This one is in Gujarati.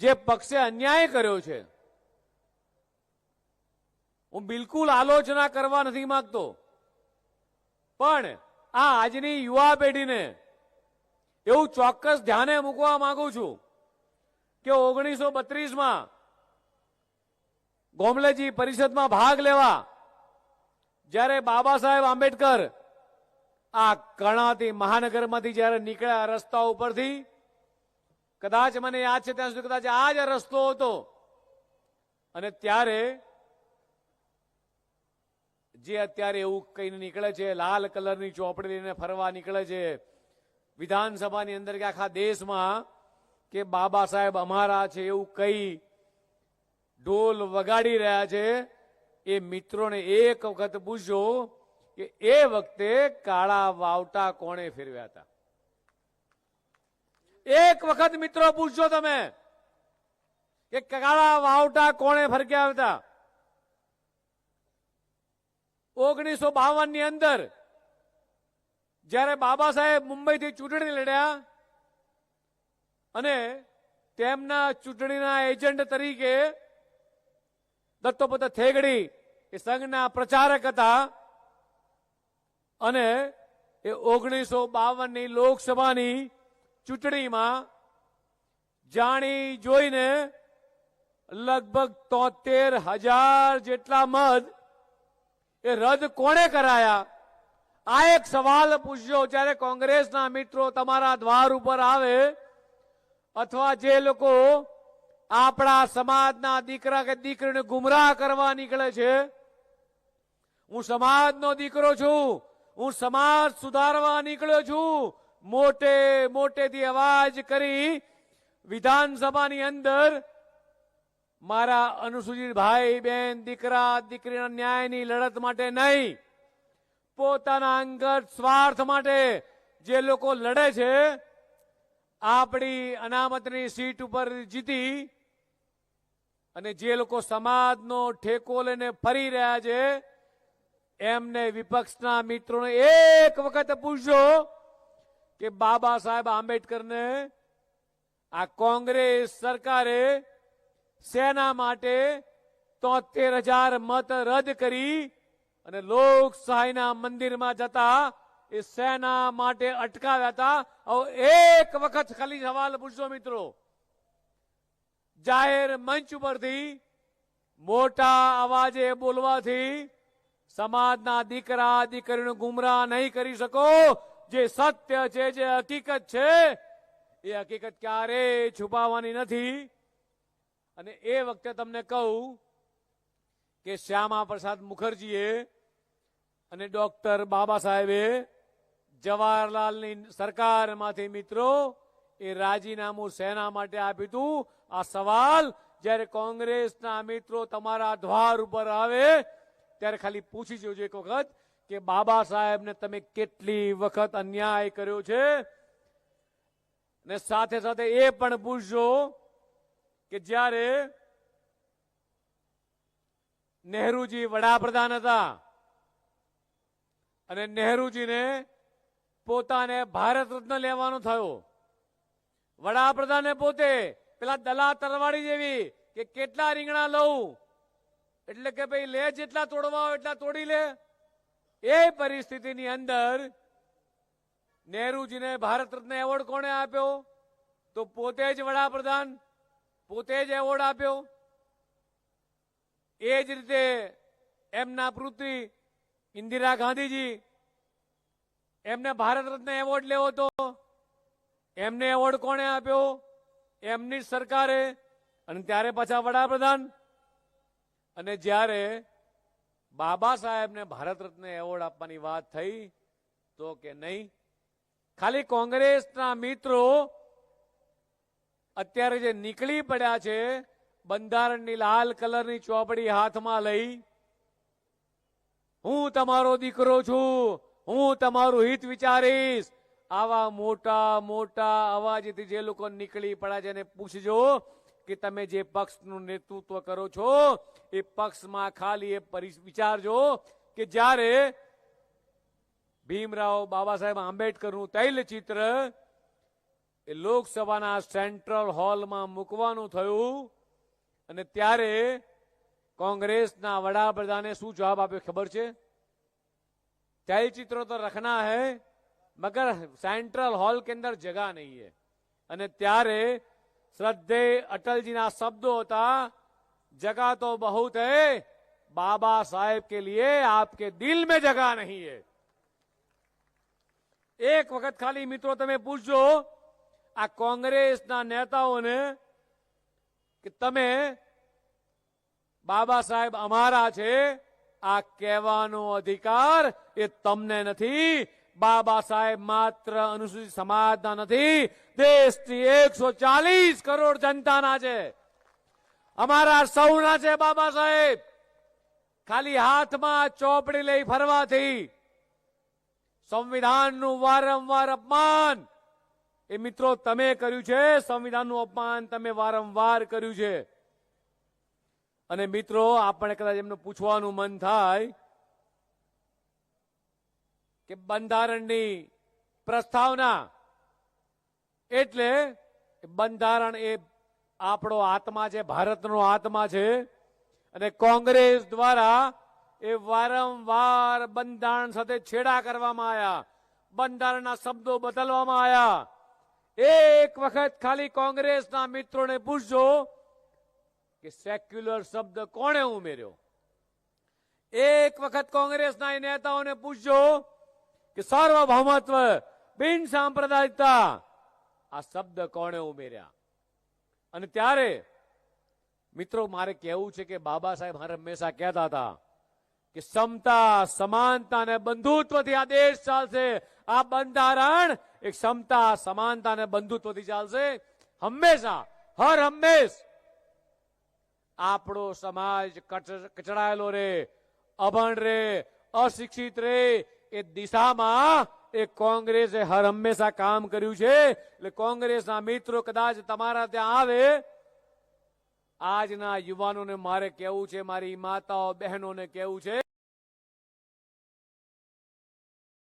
જે પક્ષે અન્યાય કર્યો છે. હું બિલકુલ આલોચના કરવા નથી માંગતો. પણ આ આજની યુવા પેઢીને એવું ચોક્કસ ધ્યાને મૂકવા માંગુ છું કે ઓગણીસો બત્રીસમાં ગોમલેજી પરિષદમાં ભાગ લેવા જ્યારે બાબા સાહેબ આંબેડકર આ કર્ણાતી મહાનગરમાંથી જ્યારે નીકળ્યા રસ્તા ઉપરથી કદાચ મને યાદ છે ત્યાં સુધી કદાચ આ જ રસ્તો હતો. અને ત્યારે જે અત્યારે એવું કહીને નીકળે છે, લાલ કલરની ચોપડી લઈને ફરવા નીકળે છે, વિધાનસભાની અંદર કે આખા દેશમાં કે બાબા સાહેબ અમારા છે એવું કઈ ઢોલ વગાડી રહ્યા છે, એ મિત્રોને એક વખત પૂછજો કે એ વખતે કાળા વાવટા કોણે ફેરવ્યા હતા? એક વખત મિત્રો પૂછજો તમે કે કાળા વાવટા કોણે ફરક્યા હતા? ઓગણીસો બાવનની અંદર જ્યારે બાબા સાહેબ મુંબઈથી ચૂંટણી લડ્યા અને તેમના ચૂંટણીના એજન્ટ તરીકે દત્તોપત થેગડી એ સંઘના પ્રચારક હતા અને એ ઓગણીસો બાવનની લોકસભાની ચૂંટણીમાં જાણી જોઈને લગભગ તોતેર હજાર જેટલા મત એ રદ કોણે કરાયા? આ એક સવાલ પૂછજો જ્યારે કોંગ્રેસના મિત્રો તમારા દ્વાર ઉપર આવે અથવા જે લોકો આપણા સમાજના દીકરા કે દીકરીને ગુમરાહ કરવા નીકળે છે, હું સમાજનો દીકરો છું, હું સમાજ સુધારવા નીકળ્યો છું મોટે મોટેથી અવાજ કરી વિધાનસભાની અંદર મારા અનુસૂચિત ભાઈ બહેન દીકરા, દીકરીના ન્યાયની લડત માટે નહીં, પોતાના અંગત સ્વાર્થ માટે જે લોકો લડે છે, આપણી અનામતની સીટ ઉપર જીતી અને જે લોકો સમાજનો ઠેકો લઈને ફરી રહ્યા છે, એમને વિપક્ષના મિત્રોને એક વખત પૂછજો કે બાબા સાહેબ આંબેડકરને આ કોંગ્રેસ સરકારે સેના માટે તોતેર હજાર મત રદ કરી અને લોકશાહીના મંદિરમાં જતા એ સેના માટે અટકાવ્યા હતા. એક વખત ખાલી સવાલ પૂછજો મિત્રો. જાહેર મંચ ઉપરથી મોટા અવાજે બોલવાથી સમાજના દીકરા, દીકરીને ગુમરાહ નહીં કરી શકો. જે સત્ય છે, જે હકીકત છે, એ હકીકત ક્યારે છુપાવવાની નથી. અને એ વખતે તમને કહું કે શ્યામા પ્રસાદ મુખર્જીએ અને ડોક્ટર બાબા સાહેબે જવાહરલાલની સરકારમાંથી મિત્રો એ રાજીનામું સેના માટે આપ્યું હતું. આ સવાલ જ્યારે કોંગ્રેસના મિત્રો તમારા દ્વાર ઉપર આવે, ત્યારે ખાલી પૂછી જોજો એક વખત. કે બાબા સાહેબને તમે કેટલી વખત અન્યાય કર્યો છે? ને સાથે સાથે એ પણ પૂછજો કે જ્યારે નહેરુજી વડાપ્રધાન હતા અને નહેરુજીને પોતાને ભારત રત્ન લેવાનો થયો. વડાપ્રધાને પોતે પેલા દલા તરવાડી જેવી કે કેટલા રીંગણા લઉં? એટલે કે ભાઈ લે જેટલા તોડવા એટલા તોડી લે. એ પરિસ્થિતિની અંદર નહેરુજીને ભારત રત્ન એવોર્ડ કોણે આપ્યો? તો પોતે જ વડાપ્રધાન, પોતે જ એવોર્ડ આપ્યો. એ જ રીતે એમના પુત્રી ઇન્દિરા ગાંધીજી એમને ભારત રત્ન એવોર્ડ લેવો તો એમને એવોર્ડ કોણે આપ્યો? એમની સરકારે. અને ત્યારે પાછા વડાપ્રધાન. અને જ્યારે બાબા સાહેબને ભારત રત્ન એવોર્ડ આપવાની વાત થઈ તો કે નહીં? ખાલી કોંગ્રેસના મિત્રો અત્યારે જે નીકળી પડ્યા છે, બંધારણની લાલ કલરની ચોપડી હાથમાં લઈ, હું તમારો દીકરો છું, હું તમારું હિત વિચારીશ. આવા મોટા મોટા અવાજથી જે લોકો નીકળી પડ્યા છે એને પૂછજો કે તમે જે પક્ષનું નેતૃત્વ કરો છો, એ પક્ષમાં ખાલી એ વિચારજો કે જ્યારે ભીમરાવ બાબા સાહેબ આંબેડકરનું તૈલચિત્ર એ લોકસભાના સેન્ટ્રલ હોલમાં મૂકવાનું થયું અને ત્યારે કોંગ્રેસના વડાપ્રધાને શું જવાબ આપ્યો ખબર છે? તૈલચિત્ર તો રખના હૈ, મગર સેન્ટ્રલ હોલ કે અંદર જગા નહીં હૈ. અને ત્યારે શ્રદ્ધે અટલજીના શબ્દો હતા जगह तो बहुत है बाबा साहेब के लिए आपके दिल में जगह नहीं है એક વખત ખાલી મિત્રો તમે પૂછજો આ કોંગ્રેસના નેતાઓને કે તમે બાબા સાહેબ અમારા છે આ કહેવાનો અધિકાર એ તમને નથી બાબા સાહેબ માત્ર અનુસૂચિત સમાજના નથી દેશની એકસો ચાલીસ કરોડ જનતાના છે. અમારા સૌના છે બાબા સાહેબ ખાલી હાથમાં ચોપડી લઈ ફરવાથી સંવિધાનનું વારંવાર અપમાન. એ મિત્રો, તમે કર્યું છે, સંવિધાનનું અપમાન તમે વારંવાર કર્યું છે. અને મિત્રો આપણે કદાચ એમને પૂછવાનું મન થાય કે બંધારણની પ્રસ્તાવના. એટલે બંધારણ એ આપણો આત્મા છે, ભારતનો આત્મા છે. અને કોંગ્રેસ દ્વારા એ વારંવાર બંધારણ સાથે છેડા કરવામાં આવ્યા. બંધારણના શબ્દો બદલવામાં આવ્યા. એક વખત ખાલી કોંગ્રેસના મિત્રોને પૂછજો કે સેક્યુલર શબ્દ કોણે ઉમેર્યો? એક વખત કોંગ્રેસના નેતાઓને પૂછજો કે સાર્વભૌમત્વ બિન સાંપ્રદાયિકતા. આ શબ્દ કોણે ઉમેર્યા? અને ત્યારે મિત્રો મારે કહેવું છે કે બાબા સાહેબ હંમેશા કહેતા હતા કે સમતા, સમાનતા અને બંધુત્વથી આ દેશ ચાલશે. આ બંધારણ એક સમતા, સમાનતા અને બંધુત્વથી ચાલશે. હંમેશા, હર હંમેશ આપણો સમાજ કચ- કચડાયેલો રે, અભણ રે, અશિક્ષિત રે એ દિશામાં એ કોંગ્રેસે હર હંમેશા કામ કર્યું છે. એટલે કોંગ્રેસના મિત્રો કદાચ તમારા ત્યાં આવે. આજના યુવાનોને મારે કહેવું છે, મારી માતાઓ, બહેનોને કહેવું છે